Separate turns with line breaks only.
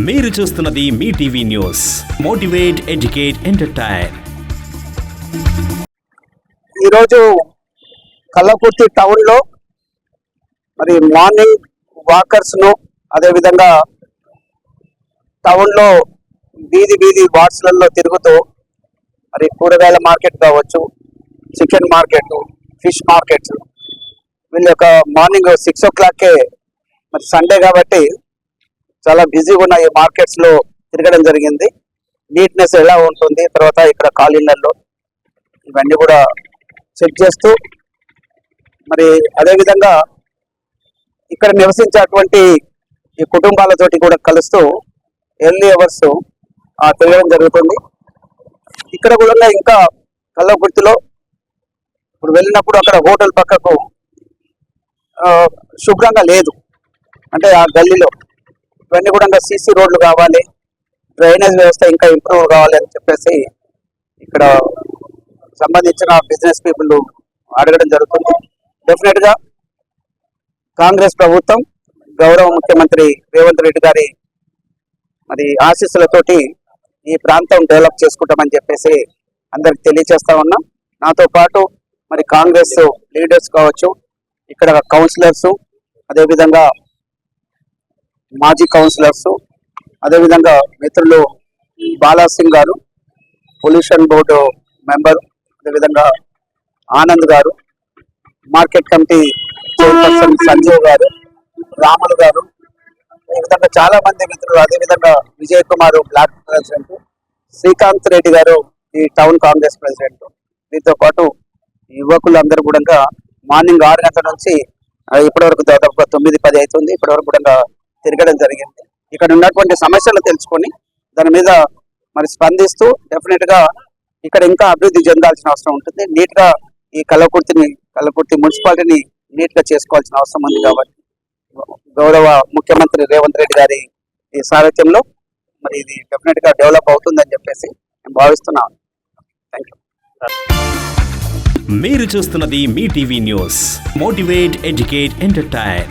మీరు చూస్తున్నది మీ TV news. Motivate educate entertain.
ఈరోజు కల్లకుర్తి టౌన్లో మరి మార్నింగ్ వాకర్స్ను అదేవిధంగా టౌన్లో వీధి వీధి వార్డ్స్లలో తిరుగుతూ మరి కూరగాయల మార్కెట్ కావచ్చు చికెన్ మార్కెట్ ఫిష్ మార్కెట్స్ వీళ్ళ యొక్క మార్నింగ్ సిక్స్ ఓ క్లాక్కే మరి సండే కాబట్టి చాలా బిజీగా ఉన్న ఈ మార్కెట్స్లో తిరగడం జరిగింది. నీట్నెస్ ఎలా ఉంటుంది తర్వాత ఇక్కడ కాలనీలలో ఇవన్నీ కూడా చెక్ చేస్తూ మరి అదేవిధంగా ఇక్కడ నివసించేటువంటి ఈ కుటుంబాలతోటి కూడా కలుస్తూ ఎర్లీ అవర్స్ తిరగడం జరుగుతుంది. ఇక్కడ కూడా ఇంకా కల్లగుర్తిలో ఇప్పుడు వెళ్ళినప్పుడు అక్కడ హోటల్ పక్కకు శుభ్రంగా లేదు. అంటే ఆ గల్లీలో ఇవన్నీ కూడా సీసీ రోడ్లు కావాలి డ్రైనేజ్ వ్యవస్థ ఇంకా ఇంప్రూవ్ కావాలి అని చెప్పేసి ఇక్కడ సంబంధించిన బిజినెస్ పీపుల్ అడగడం జరుగుతుంది. డెఫినెట్గా కాంగ్రెస్ ప్రభుత్వం గౌరవ ముఖ్యమంత్రి రేవంత్ రెడ్డి గారి మరి ఆశీస్సులతోటి ఈ ప్రాంతం డెవలప్ చేసుకుంటామని చెప్పేసి అందరికి తెలియచేస్తా ఉన్నాం. నాతో పాటు మరి కాంగ్రెస్ లీడర్స్ కావచ్చు ఇక్కడ కౌన్సిలర్స్ అదేవిధంగా మాజీ కౌన్సిలర్స్ అదేవిధంగా మిత్రులు బాలా సింగ్ గారు పొల్యూషన్ బోర్డు మెంబర్ అదేవిధంగా ఆనంద్ గారు మార్కెట్ కమిటీ చైర్పర్సన్ సంజీవ్ గారు రాములు గారు ఈ విధంగా చాలా మంది మిత్రులు అదేవిధంగా విజయ్ కుమార్ బ్లాక్ ప్రెసిడెంట్ శ్రీకాంత్ రెడ్డి గారు ఈ టౌన్ కాంగ్రెస్ ప్రెసిడెంట్. దీంతో పాటు యువకులందరూ కూడా మార్నింగ్ ఆరు గంటల నుంచి ఇప్పటివరకు ఇప్పటి వరకు దాదాపు తొమ్మిది పది అవుతుంది. ఇప్పటివరకు కూడా తిరగడం జరిగింది. ఇక్కడ ఉన్నటువంటి సమస్యలు తెలుసుకొని దాని మీద మరి స్పందిస్తూ డెఫినెట్గా ఇక్కడ ఇంకా అభివృద్ధి చెందాల్సిన అవసరం ఉంటుంది. నీట్గా ఈ కలకుర్తిని కలకుర్తి మున్సిపాలిటీని నీట్గా చేసుకోవాల్సిన అవసరం ఉంది కాబట్టి గౌరవ ముఖ్యమంత్రి రేవంత్ రెడ్డి గారి ఈ సారథ్యంలో మరి ఇది డెఫినెట్గా డెవలప్ అవుతుందని చెప్పేసి నేను భావిస్తున్నాను. థ్యాంక్
మీరు చూస్తున్నది మీ TV news. Motivate educate entertain